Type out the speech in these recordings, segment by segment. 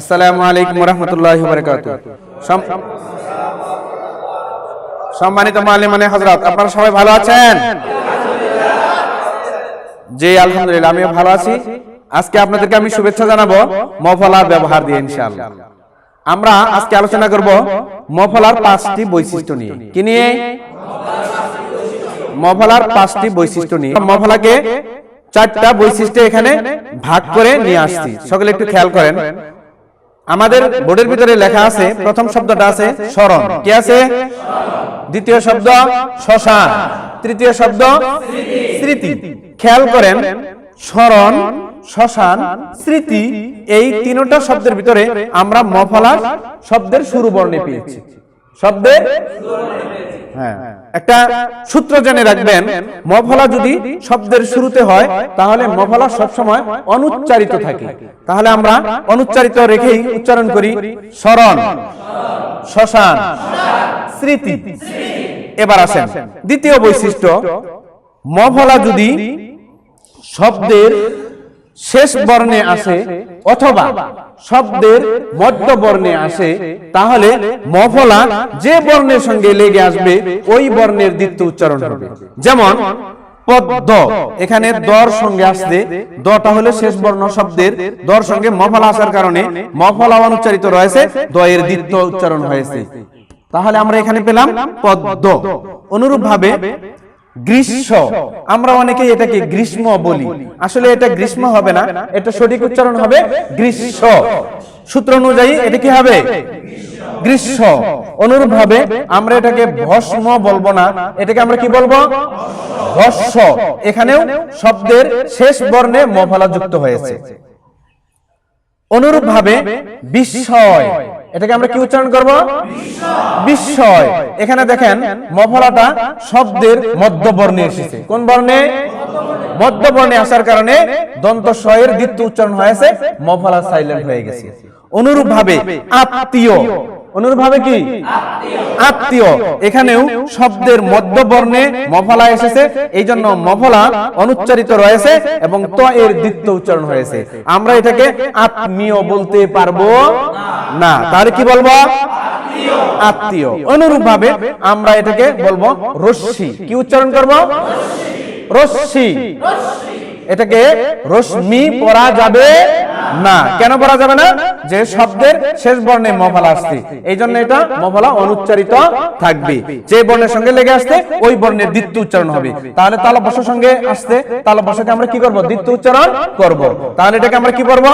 আসসালামু আলাইকুম রহমতুল্লাহ বারকাত সম্মানিত মালিমানে হজরত আপনারা সবাই ভালো আছেন? জি, আলহামদুলিল্লাহ, আমিও ভালো আছি। আজকে আপনাদেরকে আমি শুভেচ্ছা জানাব ব্যবহার দিয়ে, ইনশাআল্লাহ। আমরা আজকে আলোচনা করব মফলার পাঁচটি বৈশিষ্ট্য নিয়ে। কি নিয়ে? মফলার পাঁচটি বৈশিষ্ট্য নিয়ে। মফলাকে চারটা বৈশিষ্ট্য এখানে ভাগ করে নিয়ে আসছি। সকলে একটু খেয়াল করেন। আমাদের বোর্ডের ভিতরে লেখা আছে প্রথম শব্দটা আছে স্মরণ। কি আছে? দ্বিতীয় শব্দ শ্মশান। তৃতীয় শব্দ স্মৃতি। খেয়াল করেন স্মরণ শ্মশান স্মৃতি এই তিনটা শব্দের ভিতরে আমরা মফলার শব্দের শুরু বর্ণে পেয়েছি। শব্দের হ্যাঁ। একটা সূত্র জেনে রাখবেন, মফলা যদি শব্দের শুরুতে হয়, তাহলে মফলা সবসময় অনুচ্চারিত থাকে। তাহলে আমরা অনুচ্চারিত রেখেই উচ্চারণ করি স্মরণ, শ্মশান, স্মৃতি। এবার আসেন, দ্বিতীয় বৈশিষ্ট্য, মফলা যদি শব্দের শেষ বর্ণে আসে অথবা শব্দের মধ্য বর্ণে আসে তাহলে মফলা যে বর্ণের সঙ্গে লেগে আসবে ওই বর্ণের দ্বিতীয় উচ্চারণ হবে। যেমন পদ্ম এখানে দর সঙ্গে আসছে। দটা হলো শেষ বর্ণ শব্দের দর সঙ্গে মফলা আসার কারণে মফলা অনুচ্চারিত রয়েছে দয়ের দ্বিতীয় উচ্চারণ হয়েছে। তাহলে আমরা এখানে পেলাম পদ্ম। অনুরূপ ভাবে গ্রীষ্ম। আমরা অনেকে এটাকে গ্রীষ্ম বলি। আসলে এটা গ্রীষ্ম হবে না, এটা সঠিক উচ্চারণ হবে গ্রীষ্ম। সূত্র অনুযায়ী এটা কি হবে? গ্রীষ্ম। অনুরূপ ভাবে আমরা এটাকে ভস্ম বলব না। এটাকে আমরা কি বলব? ভস্য এখানেও শব্দের শেষ বর্ণে মফলা যুক্ত হয়েছে। অনুরূপ ভাবে বিস্ময়। এটাকে আমরা কি উচ্চারণ করব? বিস্ময়। এখানে দেখেন, মফলাটা শব্দের মধ্য বর্ণে এসেছে। কোন বর্ণে? মধ্য বর্ণে আসার কারণে দন্ত এর দ্বিতীয় উচ্চারণ হয়েছে, মফলা সাইলেন্ট হয়ে গেছে। অনুরূপ ভাবে আত্মীয়। অনুরূপ ভাবে কি? আত্মীয়। এখানেও শব্দের মধ্য বর্ণে মফলা এসেছে এই জন্য মফলা অনুচ্চারিত রয়েছে এবং ত এর দ্বিতীয় উচ্চারণ হয়েছে। আমরা এটাকে আত্মীয় বলতে পারব? না। তাহলে কি বলব? আত্মীয়। অনুরূপ ভাবে আমরা এটাকে বলব রশ্মি। কি উচ্চারণ করব? রশ্মি। এটাকে রশ্মি পড়া যাবে না। কেন পড়া যাবে না? যে শব্দের শেষ বর্ণে মফলা আসছে। এই জন্য এটা মফলা অনুচ্চারিত থাকবে। যে বর্ণের সঙ্গে লেগে আসছে ওই বর্ণের দ্বিতীয় উচ্চারণ হবে। তাহলে তালা বসার সঙ্গে আসছে তালা বসাকে আমরা কি করব? দ্বিতীয় উচ্চারণ করব। তাহলে এটাকে আমরা কি করব?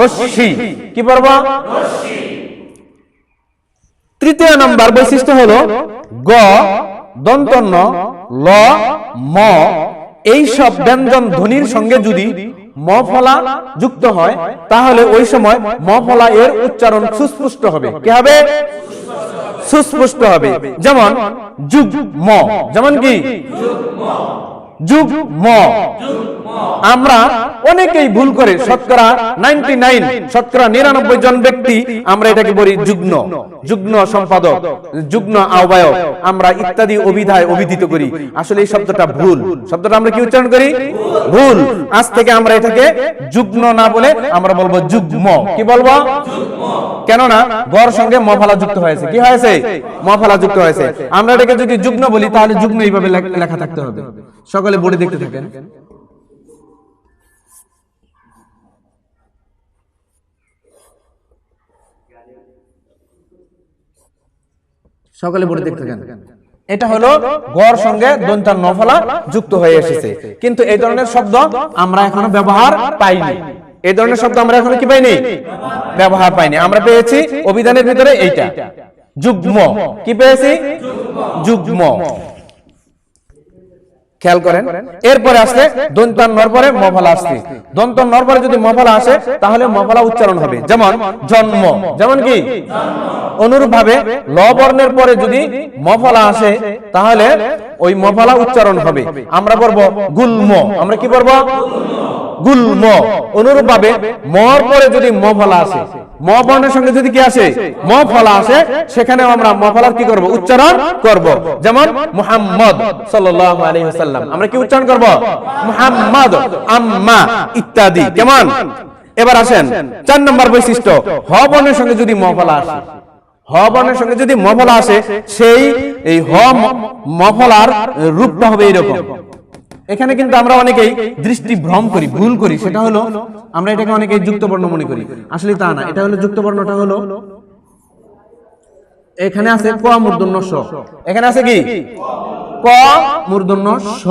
রশ্মি। কি করব? তৃতীয় নম্বর বৈশিষ্ট্য হলো গ দন্তন্য ল ম এই সব ব্যঞ্জন ধ্বনির সঙ্গে যদি মফলা যুক্ত হয়, তাহলে ওই সময় মফলা এর উচ্চারণ সুস্পষ্ট হবে। কি হবে? সুস্পষ্ট হবে। যেমন যুগ ম। যেমন কি? যুগ ম। আমরা অনেকেই ভুল করে শতকরা নাইনটি নাইন শতকরা নিরানব্বই জন ব্যক্তি আমরা এটাকে বলি সম্পাদক আহ্বায়ক আমরা ইত্যাদি অভিধায় অভিধিত করি। আসলে এই শব্দটা ভুল। শব্দটা আমরা কি উচ্চারণ করি? ভুল। আজ থেকে আমরা এটাকে যুগ্ন না বলে আমরা বলব যুগ্ম। কি বলব? কেননা গড় সঙ্গে মফালা যুক্ত হয়েছে। কি হয়েছে? মফালা যুক্ত হয়েছে। আমরা এটাকে যদি যুগ্ন বলি তাহলে যুগ্ন এইভাবে লেখা থাকতে হবে। সকলে বোর্ডে দেখতে থাকেন। সকলে বোর্ডে দেখতে থাকেন। এটা হলো গড় সঙ্গে দন্তার নফলা যুক্ত হয়ে এসেছে। কিন্তু এই ধরনের শব্দ আমরা এখনও ব্যবহার পাইনি। এই ধরনের শব্দ আমরা এখনও কি পাইনি? ব্যবহার পাইনি। আমরা পেয়েছি অভিধানের ভিতরে এইটা। যুগ্ম। কি পেয়েছি? যুগ্ম। খেয়াল করেন। এরপরে আসছে দন্তান নর পরে মফলা আসছে। দন্তন নর পরে যদি মফলা আসে, তাহলে মফলা উচ্চারণ হবে। যেমন জন্ম। যেমন কি? অনুরূপ ভাবে ল বর্ণের পরে যদি মফলা আসে, তাহলে ওই মফলা উচ্চারণ হবে। আমরা পড়ব গুল্ম। আমরা কি পড়ব? গুল্ম। অনুরূপ ভাবে মর পরে যদি মফলা আসে ম সঙ্গে যদি কি আসে ম ফলা আসে, সেখানেও আমরা ম ফলার কি করব? উচ্চারণ করব। যেমন মুহাম্মদ সাল্লাল্লাহু আলাইহি ওয়াসাল্লাম। আমরা কি উচ্চারণ করব? মুহাম্মদ, আম্মা, ইত্যাদি। কেমন? এবার আসেন, চার নম্বর বৈশিষ্ট্য। হ বর্ণের সঙ্গে যদি মফলা আসে, হ বর্ণের সঙ্গে যদি মফলা আসে, সেই এই হ ম- মফলার রূপটা হবে এরকম। এখানে কিন্তু আমরা অনেকেই দৃষ্টি ভ্রম করি, ভুল করি। সেটা হলো আমরা এটাকে অনেকেই যুক্ত বর্ণ মনে করি। আসলে তা না। এটা হলো যুক্ত বর্ণটা হলো এখানে আছে ক মূর্ধন্য স এখানে আছে কি? ক মূর্ধন্য স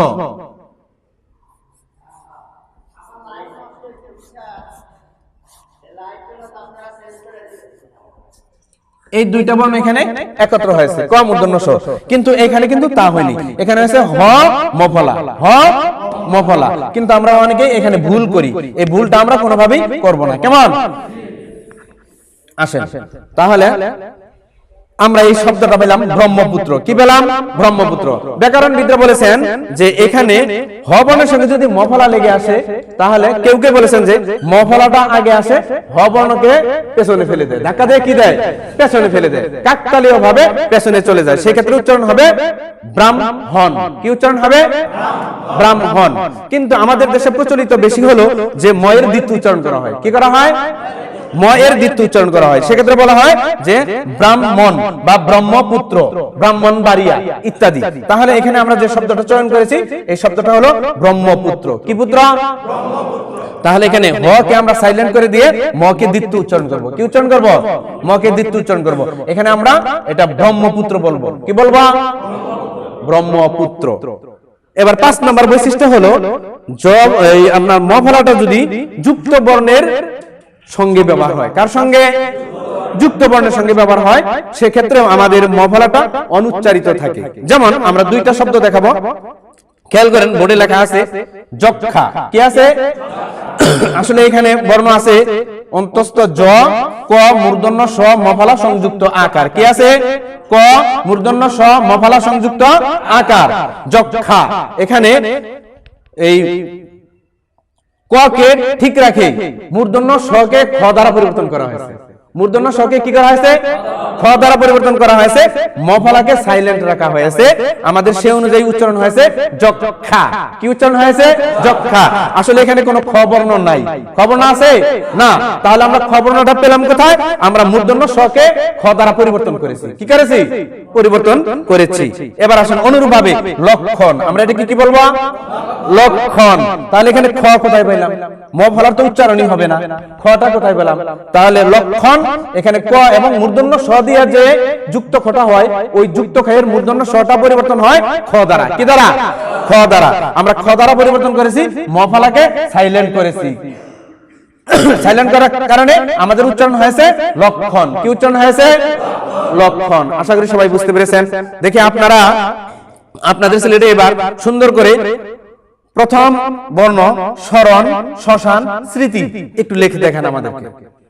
এই দুইটা বর্ণ এখানে একত্র হয়েছে। কম মূর্ধন্য সহ কিন্তু এখানে কিন্তু তা হয়নি। এখানে হয়েছে হ মফলা। হ মফলা। কিন্তু আমরা অনেকে এখানে ভুল করি। এই ভুলটা আমরা কোনোভাবেই করব না। কেমন? আসেন। তাহলে আমরা এই শব্দটা পেলাম ব্রহ্মপুত্র। কি পেলাম? ব্রহ্মপুত্র। ব্যাকরণবিদরা বলেছেন যে এখানে হবর্ণের সঙ্গে যদি মফলা লেগে আসে, তাহলে কেউ কেউ বলেছেন যে মফলাটা আগে আসে হবর্ণকে পেছনে ফেলে দেয়। ধাক্কা দিয়ে কি দেয়? পেছনে ফেলে দেয়। কাকতালীয় ভাবে পেছনে চলে যায়। সেই ক্ষেত্রে উচ্চারণ হবে ব্রাহ্মণ। কি উচ্চারণ হবে? ব্রাহ্মণ। কিন্তু আমাদের দেশে প্রচলিত বেশি হলো যে ময়ের দ্বিতীয় উচ্চারণ করা হয়। কি করা হয়? ম এর দ্বিতীয় উচ্চারণ করা হয়। সেক্ষেত্রে বলা হয় যে ব্রাহ্মণ বা ব্রহ্মপুত্র ব্রাহ্মণ বাড়িয়া ইত্যাদি। তাহলে এখানে আমরা যে শব্দটা চয়ন করেছি, এই শব্দটা হলো ব্রহ্মপুত্র। কি পুত্র? তাহলে এখানে হ কে আমরা সাইলেন্ট করে দিয়ে দ্বিতীয় উচ্চারণ করব। কি উচ্চারণ করব? দ্বিতীয় উচ্চারণ করব। এখানে আমরা এটা ব্রহ্মপুত্র বলব। কি বলব? ব্রহ্মপুত্র। এবার পাঁচ নাম্বার বৈশিষ্ট্য হলো আপনার ম ফলাটা যদি যুক্ত বর্ণের সঙ্গে ব্যবহার হয়। কার সঙ্গে? যুক্ত বর্ণের সঙ্গে ব্যবহার হয়। সেক্ষেত্রে আমাদের মফলাটা অনুচ্চারিত থাকে। যেমন আমরা দুইটা শব্দ দেখাবো। খেয়াল করেন, বোর্ডে লেখা আছে, যক্ষা। কি আছে? আসলে এখানে বর্ণ আছে, অন্তস্থ জ, ক, মূর্ধন্য, স, মফলা, সংযুক্ত আকার। কি আছে? ক, মূর্ধন্য, স, মফলা, সংযুক্ত আকার। যক্ষা। এখানে এই ক কে ঠিক রাখে? মূর্ধন্য স কে খ দ্বারা পরিবর্তন করা হয়েছে। মূর্ধন্য স কে করা হয়েছে? খ দ্বারা পরিবর্তন করা হয়েছে। মফলাকে সাইলেন্ট রাখা হয়েছে। আমাদের সে অনুযায়ী উচ্চারণ হয়েছে যক্ষা। কি উচ্চারণ হয়েছে? যক্ষা। আসলে এখানে কোনো খ বর্ণ নাই। খ বর্ণ আছে? না। তাহলে আমরা খ বর্ণটা পেলাম কোথায়? আমরা মূর্ধন্য স কে খ দ্বারা পরিবর্তন করেছি। কি করেছি? পরিবর্তন করেছি। এবার অনুরূপভাবে লক্ষণ। আমরা কি বলব? লক্ষণ। তাহলে এখানে খ কোথায় পেলাম? ম ফলার তো উচ্চারণই হবে না। খটা কোথায় পেলাম? তাহলে লক্ষণ এখানে ক এবং মূর্ধন্য স দিয়ে যে যুক্ত খটা হয়, ওই যুক্ত খায়ের মূর্ধন্য সটা পরিবর্তন হয় খ দ্বারা। কি দ্বারা? খ দ্বারা। আমরা খ দ্বারা পরিবর্তন করেছি, ম ফলাকে সাইলেন্ট করেছি। কারণে আমাদের উচ্চারণ হয়েছে লক্ষণ। কি উচ্চারণ হয়েছে? লক্ষণ। আশা করি সবাই বুঝতে পেরেছেন। দেখি আপনারা, আপনাদের এবার সুন্দর করে প্রথম বর্ণ, স্মরণ, শ্মশান, স্মৃতি একটু লিখে দেখেন আমাদেরকে।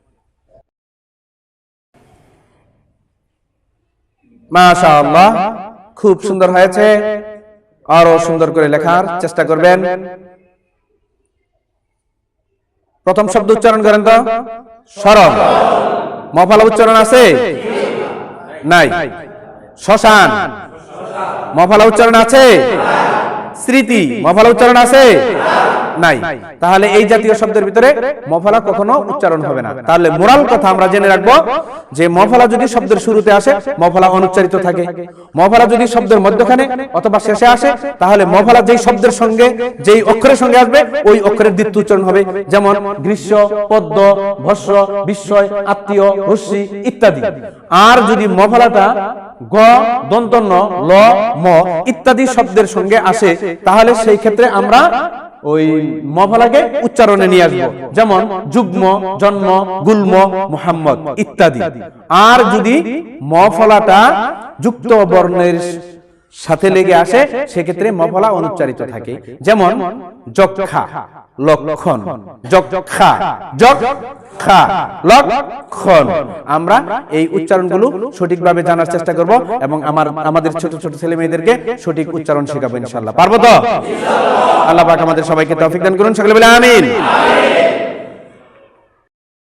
মাশাআল্লাহ, খুব সুন্দর হয়েছে। আরও সুন্দর করে লেখার চেষ্টা করবেন। প্রথম শব্দ উচ্চারণ করেন তো? স্মরণ মফালা উচ্চারণ আছে? নাই। শ্মশান। মফালা উচ্চারণ আছে? স্মৃতি। মফালা উচ্চারণ আছে? নাই। তাহলে এই জাতীয় শব্দের ভিতরে মফালা কখনো উচ্চারণ হবে না। তাহলে মোরাল কথা আমরা জেনে রাখব যে মফালা যদি শব্দের শুরুতে আসে, মফালা অনুচ্চারিত থাকে। মফালা যদি শব্দের মধ্যখানে অথবা শেষে আসে, তাহলে মফালা যেই শব্দের সঙ্গে, যেই অক্ষরের সঙ্গে আসবে, ওই অক্ষরের দ্বিতীয় উচ্চারণ হবে। যেমন গ্রীষ্ম, পদ্ম ভস্য বিস্ময়, আত্মীয়, রশ্মি ইত্যাদি। আর যদি মফলাটা গ, দন্তন্য, ল, ম ইত্যাদি শব্দের সঙ্গে আসে, তাহলে সেই ক্ষেত্রে আমরা ওই মফলাকে উচ্চারণে নিয়ে আসব। যেমন যুগ্ম, জন্ম, গুল্ম, মুহাম্মদ ইত্যাদি। আর যদি মফলাটা যুক্ত বর্ণের সাথে লেগে আসে, সেক্ষেত্রে মফলা অনুচ্চারিত থাকে। যেমন যক্ষা, লক্ষণ, যক্ষা যক্ষা, লক্ষণ। আমরা এই উচ্চারণগুলো সঠিকভাবে জানার চেষ্টা করব এবং আমার, আমাদের ছোট ছোট ছেলে মেয়েদেরকে সঠিক উচ্চারণ শেখাবো ইনশাআল্লাহ। পারব তো? আল্লাহ পাক আমাদের সবাইকে তৌফিক দান করুন। সকলে বলে আমিন।